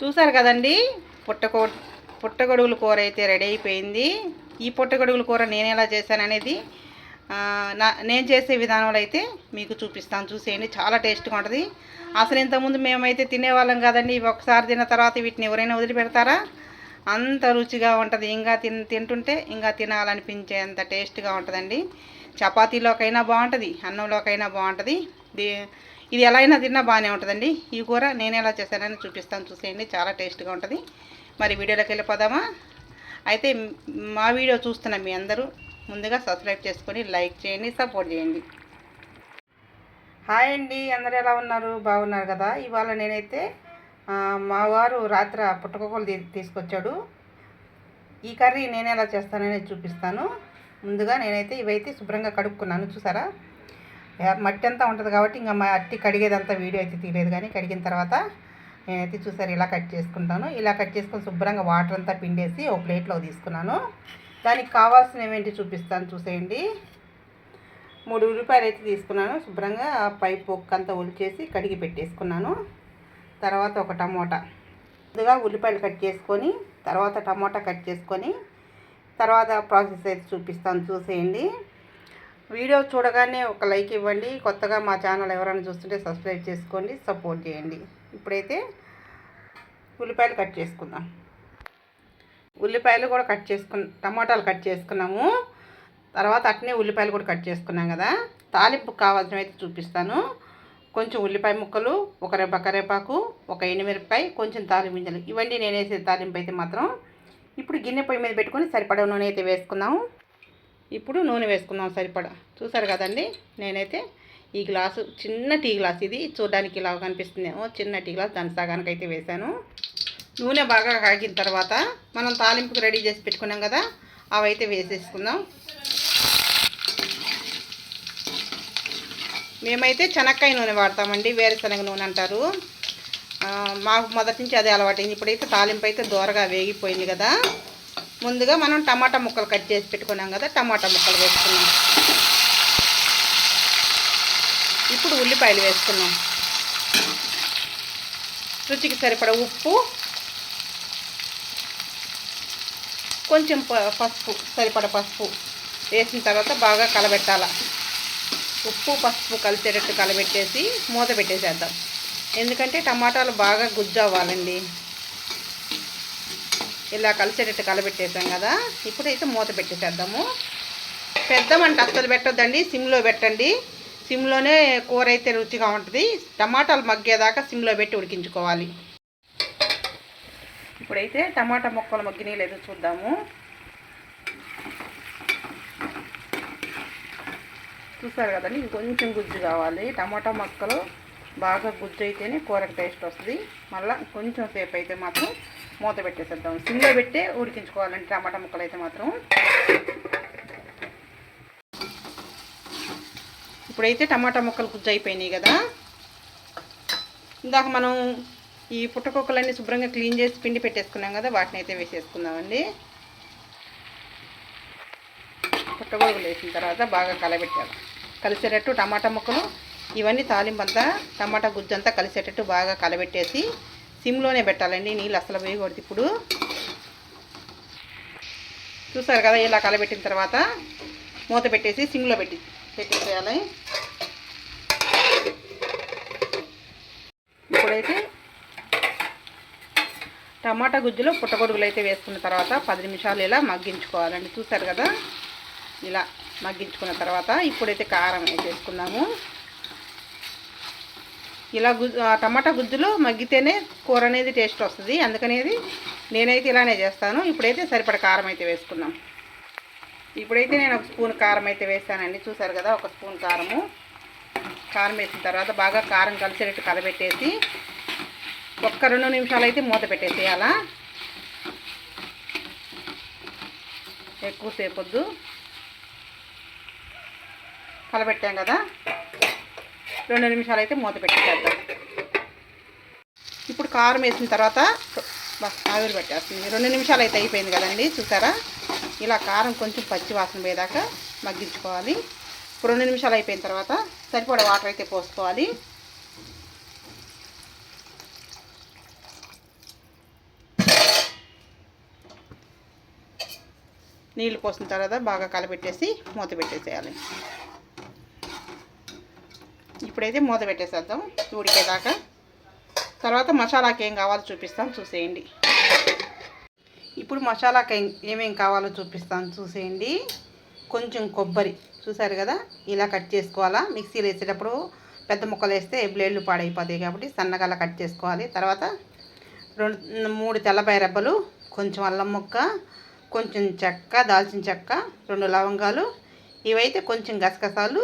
చూసారు కదండి? పుట్టకో పుట్టగొడుగుల కూర అయితే రెడీ అయిపోయింది. ఈ పుట్టగొడుగుల కూర నేను ఎలా చేశాననేది నా నేను చేసే విధానంలో అయితే మీకు చూపిస్తాను. చూసేయండి చాలా టేస్ట్గా ఉంటుంది. అసలు ఇంతకుముందు మేమైతే తినేవాళ్ళం కదండి. ఇవి ఒకసారి తిన్న తర్వాత వీటిని ఎవరైనా వదిలిపెడతారా? అంత రుచిగా ఉంటుంది. ఇంకా తిన్ తింటుంటే ఇంకా తినాలనిపించేంత టేస్ట్గా ఉంటుందండి. చపాతీలోకైనా బాగుంటుంది అన్నంలోకైనా బాగుంటుంది. ఇది ఎలా అయినా తిన్నా బాగానే ఉంటుందండి. ఈ కూర నేను ఎలా చేశానని చూపిస్తాను చూసేయండి. చాలా టేస్ట్గా ఉంటుంది. మరి వీడియోలోకి వెళ్ళిపోదామా? అయితే మా వీడియో చూస్తున్న మీ అందరూ ముందుగా సబ్స్క్రైబ్ చేసుకొని లైక్ చేయండి సపోర్ట్ చేయండి. హాయ్ అండి. అందరు ఎలా ఉన్నారు? బాగున్నారు కదా? ఇవాళ నేనైతే మా వారు రాత్రి పుట్టకొక్కలు తీసుకొచ్చాడు. ఈ కర్రీ నేను ఎలా చేస్తాననేది చూపిస్తాను. ముందుగా నేనైతే ఇవైతే శుభ్రంగా కడుక్కున్నాను. చూసారా? మట్టి అంతా ఉంటుంది కాబట్టి ఇంకా మా అట్టి కడిగేదంతా వీడియో అయితే తీయలేదు కానీ కడిగిన తర్వాత నేనైతే చూసారు ఇలా కట్ చేసుకుంటాను. ఇలా కట్ చేసుకొని శుభ్రంగా వాటర్ అంతా పిండేసి ఒక ప్లేట్లో తీసుకున్నాను. దానికి కావాల్సినవి ఏంటి చూపిస్తాను చూసేయండి. మూడు ఉల్లిపాయలు అయితే తీసుకున్నాను. శుభ్రంగా ఆ పై పొక్కు ఉలిచేసి కడిగి పెట్టేసుకున్నాను. తర్వాత ఒక టమోటా. ముందుగా ఉల్లిపాయలు కట్ చేసుకొని తర్వాత టమోటా కట్ చేసుకొని తర్వాత ప్రాసెస్ అయితే చూపిస్తాను చూసేయండి. వీడియో చూడగానే ఒక లైక్ ఇవ్వండి. కొత్తగా మా ఛానల్ ఎవరైనా చూస్తుంటే సబ్స్క్రైబ్ చేసుకోండి సపోర్ట్ చేయండి. ఇప్పుడైతే ఉల్లిపాయలు కట్ చేసుకుందాం. ఉల్లిపాయలు కూడా కట్ చేసుకున్న టమాటాలు కట్ చేసుకున్నాము. తర్వాత అట్నే ఉల్లిపాయలు కూడా కట్ చేసుకున్నాం కదా. తాలింపు కావాల్సినవి అయితే చూపిస్తాను. కొంచెం ఉల్లిపాయ ముక్కలు ఒక రెబ్బ కరేపాకు ఒక ఎండుమిరపకాయ కొంచెం తాలింపు గింజలు. ఇవన్నీ నేను వేసే తాలింపు అయితే మాత్రం ఇప్పుడు గిన్నె పొయ్యి మీద పెట్టుకొని సరిపడా నూనె అయితే వేసుకుందాము. ఇప్పుడు నూనె వేసుకుందాం సరిపడా. చూసారు కదండి? నేనైతే ఈ గ్లాసు చిన్న టీ గ్లాస్ ఇది. చూడడానికి ఇలా కనిపిస్తుందేమో. చిన్న టీ గ్లాస్ దాని సగానికైతే వేశాను. నూనె బాగా కాగిన తర్వాత మనం తాలింపుకి రెడీ చేసి పెట్టుకున్నాం కదా అవైతే వేసేసుకుందాం. మేమైతే చెనక్కాయ నూనె వాడతామండి. వేరుశనగ నూనె అంటారు. మాకు మొదటి నుంచి అదే అలవాటైంది. ఇప్పుడైతే తాలింపు అయితే దూరగా వేగిపోయింది కదా. ముందుగా మనం టమాటా ముక్కలు కట్ చేసి పెట్టుకున్నాం కదా టమాటా ముక్కలు వేసుకున్నాం. ఇప్పుడు ఉల్లిపాయలు వేసుకున్నాం. రుచికి సరిపడ ఉప్పు కొంచెం ప- పసుపు సరిపడ పసుపు వేసిన తర్వాత బాగా కలబెట్టాల. ఉప్పు పసుపు కలిసేటట్టు కలబెట్టేసి మూత పెట్టేసేద్దాం. ఎందుకంటే టమాటాలు బాగా గుజ్జు అవ్వాలండి. ఇలా కలిసేటట్టు కలబెట్టేసాం కదా. ఇప్పుడైతే మూత పెట్టేసేద్దాము. పెద్ద మంట అస్సలు పెట్టొద్దండి సిమ్లో పెట్టండి. సిమ్లోనే కూర అయితే రుచిగా ఉంటుంది. టమాటాలు మగ్గేదాకా సిమ్లో పెట్టి ఉడికించుకోవాలి. ఇప్పుడైతే టమాటా ముక్కలు మగ్గినాయి లేదో చూద్దాము. చూసారు కదండి ఇంకొంచెం గుజ్జు కావాలి. టమాటా ముక్కలు బాగా గుజ్జు అయితేనే కూరకు టేస్ట్ వస్తుంది. మళ్ళీ కొంచెం సేపు అయితే మాత్రం మూత పెట్టేసేద్దాం. సిమ్లో పెట్టి ఉడికించుకోవాలండి టమాటా ముక్కలు అయితే మాత్రం. ఇప్పుడైతే టమాటా ముక్కలు గుజ్జు అయిపోయినాయి కదా. ఇందాక మనం ఈ పుట్టకొక్కలన్నీ శుభ్రంగా క్లీన్ చేసి పిండి పెట్టేసుకున్నాం కదా వాటిని అయితే వేసేసుకుందామండి పుట్టగొడుగులు వేసిన తర్వాత బాగా కలబెట్టాలి. కలిసేటట్టు టమాటా ముక్కలు ఇవన్నీ తాలింపంతా టమాటా గుజ్జంతా కలిసేటట్టు బాగా కలబెట్టేసి సిమ్లోనే పెట్టాలండి నీళ్ళు అసలు వేయకూడదు ఇప్పుడు. చూసారు కదా ఇలా కలబెట్టిన తర్వాత మూత పెట్టేసి సిమ్లో పెట్టి పెట్టేసేయాలి. ఇప్పుడైతే టమాటా గుజ్జులో పుట్టగొడుగులు అయితే వేసుకున్న తర్వాత పది నిమిషాలు ఇలా మగ్గించుకోవాలండి. చూసారు కదా ఇలా మగ్గించుకున్న తర్వాత ఇప్పుడైతే కారం వేసేసుకున్నాము ఇలా గుజ్జు ఆ టమాటా గుజ్జులో మగ్గితేనే కూర అనేది టేస్ట్ వస్తుంది. అందుకనేది నేనైతే ఇలానే చేస్తాను. ఇప్పుడైతే సరిపడ కారం అయితే వేసుకుందాం. ఇప్పుడైతే నేను ఒక స్పూన్ కారం అయితే వేసానండి. చూసారు కదా ఒక స్పూన్ కారము. కారం వేసిన తర్వాత బాగా కారం కలిసేటట్టు కలబెట్టేసి ఒక్క రెండు నిమిషాలు అయితే మూత పెట్టేసేయాలా? ఎక్కువసేపు వద్దు. కలబెట్టాం కదా? రెండు నిమిషాలు అయితే మూత పెట్టేద్దాం ఇప్పుడు కారం వేసిన తర్వాత ఆవిరి పెట్టేస్తుంది. రెండు నిమిషాలు అయితే అయిపోయింది కదండి చూసారా? ఇలా కారం కొంచెం పచ్చి వాసన పోయేదాకా మగ్గించుకోవాలి. ఇప్పుడు రెండు నిమిషాలు అయిపోయిన తర్వాత సరిపడే వాటర్ అయితే పోసుకోవాలి. నీళ్ళు పోసిన తర్వాత బాగా కలపెట్టేసి మూత పెట్టేసేయాలి. ఇప్పుడైతే మూత పెట్టేసేద్దాం. ఉడికేదాకా తర్వాత మసాలాకి ఏం కావాలో చూపిస్తాను చూసేయండి. ఇప్పుడు మసాలాకి ఏమేమి ఏమేం కావాలో చూపిస్తాను చూసేయండి. కొంచెం కొబ్బరి. చూసారు కదా? ఇలా కట్ చేసుకోవాలా? మిక్సీలో వేసేటప్పుడు పెద్ద ముక్కలు వేస్తే బ్లేడ్లు పాడైపోతాయి కాబట్టి సన్నగా అలా కట్ చేసుకోవాలి. తర్వాత రెండు మూడు తెల్లపాయ రెబ్బలు కొంచెం అల్లం ముక్క కొంచెం చెక్క దాల్చిన చెక్క రెండు లవంగాలు ఇవైతే కొంచెం గసగసాలు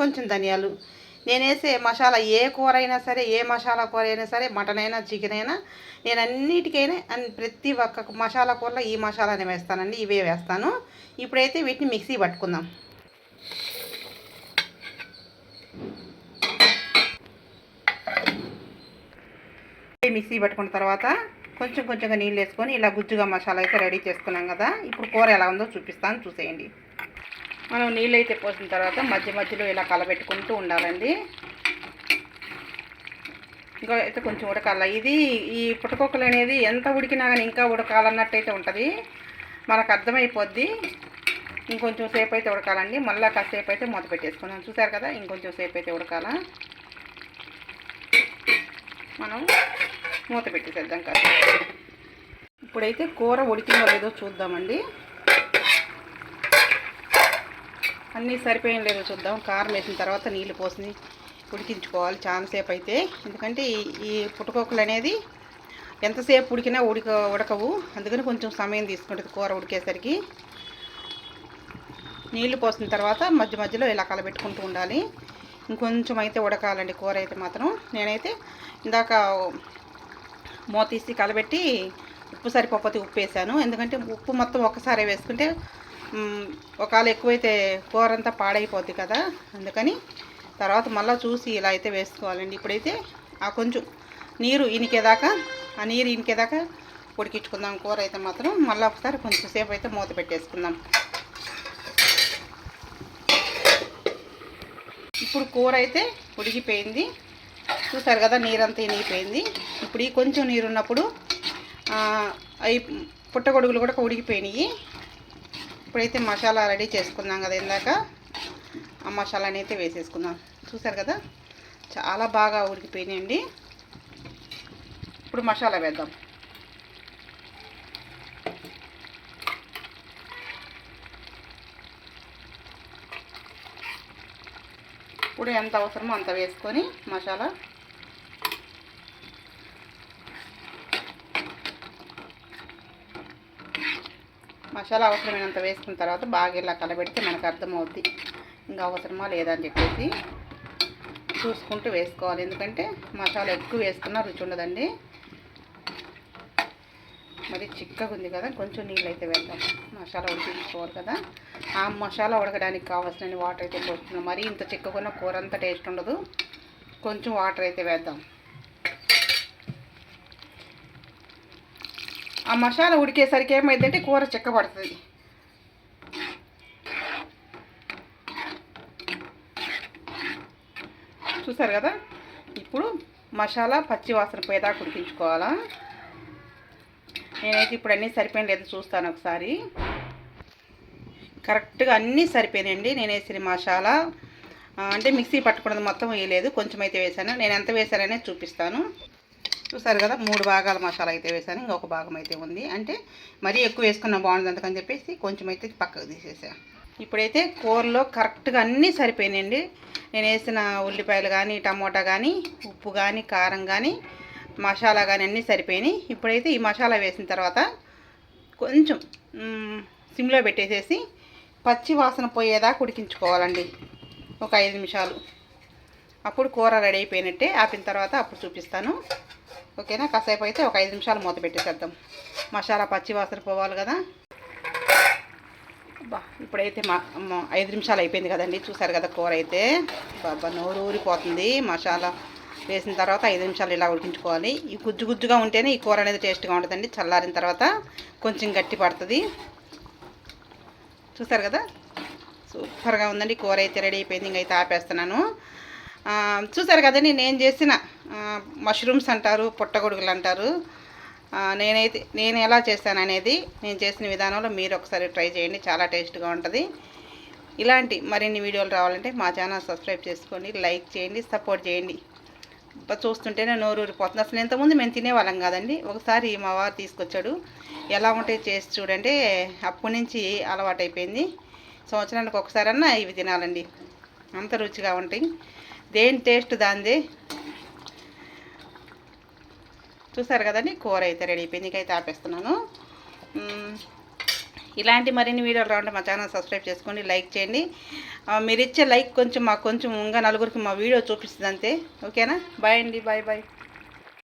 కొంచెం ధనియాలు. నేనేసే మసాలా ఏ కూర అయినా సరే ఏ మసాలా కూర అయినా సరే మటన్ అయినా చికెన్ అయినా నేను అన్నిటికైనా ప్రతి ఒక్క మసాలా కూరలో ఈ మసాలానే వేస్తానండి ఇవే వేస్తాను. ఇప్పుడైతే వీటిని మిక్సీ పట్టుకుందాం. మిక్సీ పట్టుకున్న తర్వాత కొంచెం కొంచెంగా నీళ్ళు వేసుకొని ఇలా గుజ్జుగా మసాలా అయితే రెడీ చేసుకున్నాం కదా. ఇప్పుడు కూర ఎలా ఉందో చూపిస్తాను చూసేయండి. మనం నీళ్ళు అయితే పోసిన తర్వాత మధ్య మధ్యలో ఇలా కలబెట్టుకుంటూ ఉండాలండి. ఇంకా అయితే కొంచెం ఉడకాల. ఇది ఈ పుట్టకొక్కలు అనేది ఎంత ఉడికినా కానీ ఇంకా ఉడకాలన్నట్టు అయితే ఉంటుంది. మనకు అర్థమైపోద్ది. ఇంకొంచెం సేపు అయితే ఉడకాలండి. మళ్ళీ కాసేపు అయితే మూత పెట్టేసుకుందాం. చూసారు కదా? ఇంకొంచెం సేపు అయితే ఉడకాల. మనం మూత పెట్టేసేద్దాం కదా ఇప్పుడైతే కూర ఉడికిందో లేదో చూద్దామండి. అన్నీ సరిపోయిన లేదో చూద్దాం. కారం వేసిన తర్వాత నీళ్ళు పోసి ఉడికించుకోవాలి చాలాసేపు అయితే ఎందుకంటే ఈ ఈ పుట్టుకోకలు అనేది ఎంతసేపు ఉడికినా ఉడిక ఉడకవు. అందుకని కొంచెం సమయం తీసుకుంటుంది కూర ఉడికేసరికి. నీళ్ళు పోసిన తర్వాత మధ్య మధ్యలో ఇలా కలబెట్టుకుంటూ ఉండాలి. ఇంకొంచెం అయితే ఉడకాలండి కూర అయితే మాత్రం. నేనైతే ఇందాక మూత తీసి కలబెట్టి ఉప్పు సరిపోతే ఉప్పు వేసాను. ఎందుకంటే ఉప్పు మొత్తం ఒక్కసారి వేసుకుంటే ఒకవేళ ఎక్కువైతే కూర అంతా పాడైపోద్ది కదా అందుకని తర్వాత మళ్ళీ చూసి ఇలా అయితే వేసుకోవాలండి. ఇప్పుడైతే ఆ కొంచెం నీరు ఇనికేదాకా ఆ నీరు ఇనికేదాకా ఉడికించుకుందాం కూర అయితే మాత్రం. మళ్ళీ ఒకసారి కొంచెం సేపు అయితే మూత పెట్టేసుకుందాం. ఇప్పుడు కూర అయితే ఉడికిపోయింది. చూసారు కదా నీరంతా ఇనిగిపోయింది. ఇప్పుడు ఈ కొంచెం నీరు ఉన్నప్పుడు అవి పుట్టగొడుగులు కూడా ఉడికిపోయినాయి. ఇప్పుడైతే మసాలా రెడీ చేసుకున్నాం కదా ఇందాక. ఆ మసాలాని అయితే వేసేసుకుందాం. చూసారు కదా? చాలా బాగా ఉడికిపోయినాయండి. ఇప్పుడు మసాలా వేద్దాం. ఇప్పుడు ఎంత అవసరమో అంత వేసుకొని మసాలా మసాలా అవసరమైనంత వేసుకున్న తర్వాత బాగా ఇలా కలబెడితే మనకు అర్థమవుద్ది. ఇంకా అవసరమా లేదా అని చెప్పేసి చూసుకుంటూ వేసుకోవాలి. ఎందుకంటే మసాలా ఎక్కువ వేసుకున్నా రుచి ఉండదండి. మరి చిక్కగా ఉంది కదా కొంచెం నీళ్ళు అయితే వేద్దాం. మసాలా ఉడికించుకోవాలి కదా. ఆ మసాలా ఉడకడానికి కావాల్సిన వాటర్ అయితే పోస్తున్నాం. మరి ఇంత చిక్కకున్న కూర అంతా టేస్ట్ ఉండదు. కొంచెం వాటర్ అయితే వేద్దాం. ఆ మసాలా ఉడికేసరికి ఏమైందంటే కూర చిక్కబడుతుంది. చూసారు కదా? ఇప్పుడు మసాలా పచ్చి వాసన పోయేదాకా ఉడికించుకోవాలా? నేనైతే ఇప్పుడు అన్నీ సరిపోయిన లేదు చూస్తాను ఒకసారి. కరెక్ట్గా అన్నీ సరిపోయినాయండి. నేను వేసిన మసాలా అంటే మిక్సీ పట్టుకున్నది మొత్తం వేయలేదు. కొంచెం అయితే వేసాను. నేను ఎంత వేసాననే చూపిస్తాను. చూసారు కదా మూడు భాగాల మసాలా అయితే వేసాను ఇంకొక భాగం అయితే ఉంది. అంటే మరీ ఎక్కువ వేసుకున్న బాగుంది అందుకని చెప్పేసి కొంచెం అయితే పక్కకు తీసేసా. ఇప్పుడైతే కూరలో కరెక్ట్గా అన్నీ సరిపోయినాయండి. నేను వేసిన ఉల్లిపాయలు కానీ టమోటా కానీ ఉప్పు కానీ కారం కానీ మసాలా కానీ అన్నీ సరిపోయినాయి. ఇప్పుడైతే ఈ మసాలా వేసిన తర్వాత కొంచెం సిమ్లో పెట్టేసేసి పచ్చి వాసన పోయేదాకా ఉడికించుకోవాలండి. ఒక ఐదు నిమిషాలు. అప్పుడు కూర రెడీ అయిపోయినట్టే ఆపిన తర్వాత అప్పుడు చూపిస్తాను. ఓకేనా? కాసేపు అయితే ఒక ఐదు నిమిషాలు మూత పెట్టేసేద్దాం. మసాలా పచ్చి వాసన పోవాలి కదా? బా ఇప్పుడైతే మా ఐదు నిమిషాలు అయిపోయింది కదండి. చూసారు కదా కూర అయితే? బాబా నోరు ఊరిపోతుంది. మసాలా వేసిన తర్వాత ఐదు నిమిషాలు ఇలా ఉడికించుకోవాలి. ఈ గుజ్జు గుజ్జుగా ఉంటేనే ఈ కూర అనేది టేస్ట్గా ఉంటుందండి. చల్లారిన తర్వాత కొంచెం గట్టి పడుతుంది. చూసారు కదా? సూపర్గా ఉందండి. కూర అయితే రెడీ అయిపోయింది. ఇంకైతే ఆపేస్తున్నాను. చూసారు కదండి నేను చేసిన మష్రూమ్స్ అంటారు పుట్టగొడుగులు అంటారు. నేనైతే నేను ఎలా చేశాను అనేది నేను చేసిన విధానంలో మీరు ఒకసారి ట్రై చేయండి చాలా టేస్ట్గా ఉంటుంది. ఇలాంటి మరిన్ని వీడియోలు రావాలంటే మా ఛానల్ సబ్స్క్రైబ్ చేసుకోండి లైక్ చేయండి సపోర్ట్ చేయండి. అబ్బా, చూస్తుంటేనే నోరు ఊరిపోతుంది. అసలు ఇంతకుముందు మేము తినేవాళ్ళం కాదండి. ఒకసారి మా వారు తీసుకొచ్చాడు. ఎలా ఉంటాయి చేసి చూడండి అప్పటి నుంచి అలవాటైపోయింది. సంవత్సరానికి ఒకసారన్నా ఇవి తినాలండి. అంత రుచిగా ఉంటాయి. దేని టేస్ట్ దాంది చూసారు కదండి కూర అయితే రెడీ అయిపోయింది. ఇంకైతే ఆపేస్తున్నాను. ఇలాంటి మరిన్ని వీడియోలు రావంటే మా ఛానల్ సబ్స్క్రైబ్ చేసుకోండి లైక్ చేయండి. మీరు ఇచ్చే లైక్ కొంచెం మాకు కొంచెం ఇంకా నలుగురికి మా వీడియో చూపిస్తుంది అంతే. ఓకేనా? బాయ్ అండి బాయ్ బాయ్.